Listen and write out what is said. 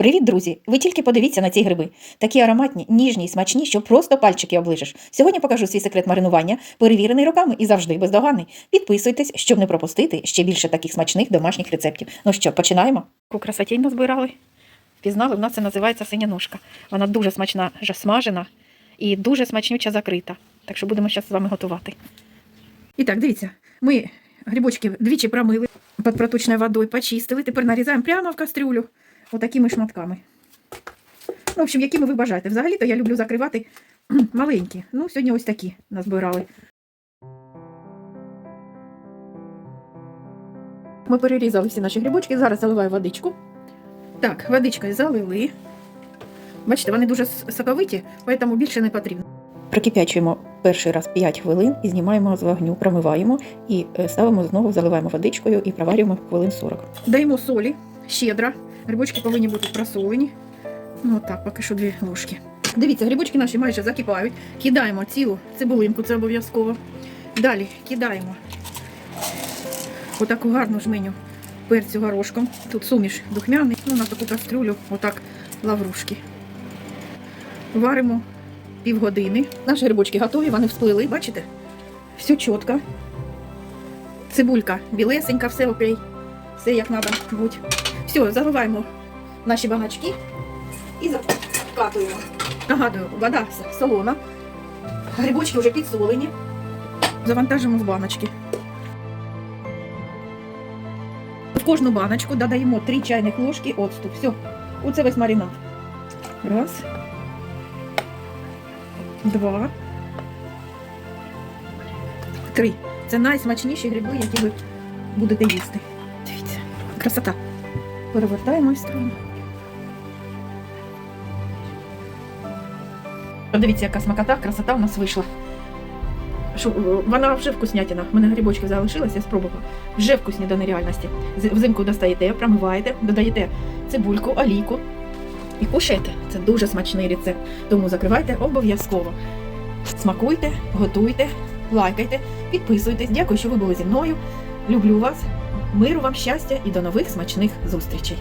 Привіт, друзі! Ви тільки подивіться на ці гриби. Такі ароматні, ніжні і смачні, що просто пальчики оближеш. Сьогодні покажу свій секрет маринування, перевірений роками і завжди бездоганний. Підписуйтесь, щоб не пропустити ще більше таких смачних домашніх рецептів. Ну що, починаємо? Таку красотінь назбирали. Пізнали, в нас це називається синя ножка. Вона дуже смачна, вже смажена і дуже смачнюча закрита. Так що будемо зараз з вами готувати. І так, дивіться, ми грибочки двічі промили під проточною водою, почистили. Тепер нарізаємо прямо в кастрюлю отакими шматками. Ну, в общем, якими ви бажаєте. Взагалі-то я люблю закривати маленькі. Ну, сьогодні ось такі назбирали. Ми перерізали всі наші грибочки. Зараз заливаю водичку. Так, водичкою залили. Бачите, вони дуже соковиті, тому більше не потрібно. Прокип'ячуємо перший раз 5 хвилин і знімаємо з вогню, промиваємо і е, ставимо знову, заливаємо водичкою і проварюємо хвилин 40. Даємо солі щедро. Грибочки повинні бути просолені. Ну от так, поки що дві ложки. Дивіться, грибочки наші майже закипають. Кидаємо цілу цибулинку, це обов'язково. Далі кидаємо отаку гарну жменю перцю горошком. Тут суміш духмяний, ну на таку кастрюлю, отак лаврушки. Варимо півгодини. Наші грибочки готові, вони всплили, бачите? Все чітко. Цибулька білесенька, все окей. Все як треба бути. Все, заливаємо наші баначки і закатуємо. Нагадую, вода солона. Грибочки вже підсолені. Завантажимо в баночки. В кожну баночку додаємо 3 чайних ложки оцту. Все, оце весь маринад. Раз. Два. Три. Це найсмачніші гриби, які ви будете їсти. Дивіться, красота. Перевертаємо і. Подивіться, яка смакота, красота у нас вийшла. Що, вона вже вкуснятина. У мене грибочки залишилися, я спробувала. Вже вкусні до нереальності. Взимку достаєте, промиваєте, додаєте цибульку, олійку і кушаєте. Це дуже смачний рецепт. Тому закривайте обов'язково. Смакуйте, готуйте, лайкайте, підписуйтесь. Дякую, що ви були зі мною. Люблю вас. Миру вам, щастя і до нових смачних зустрічей.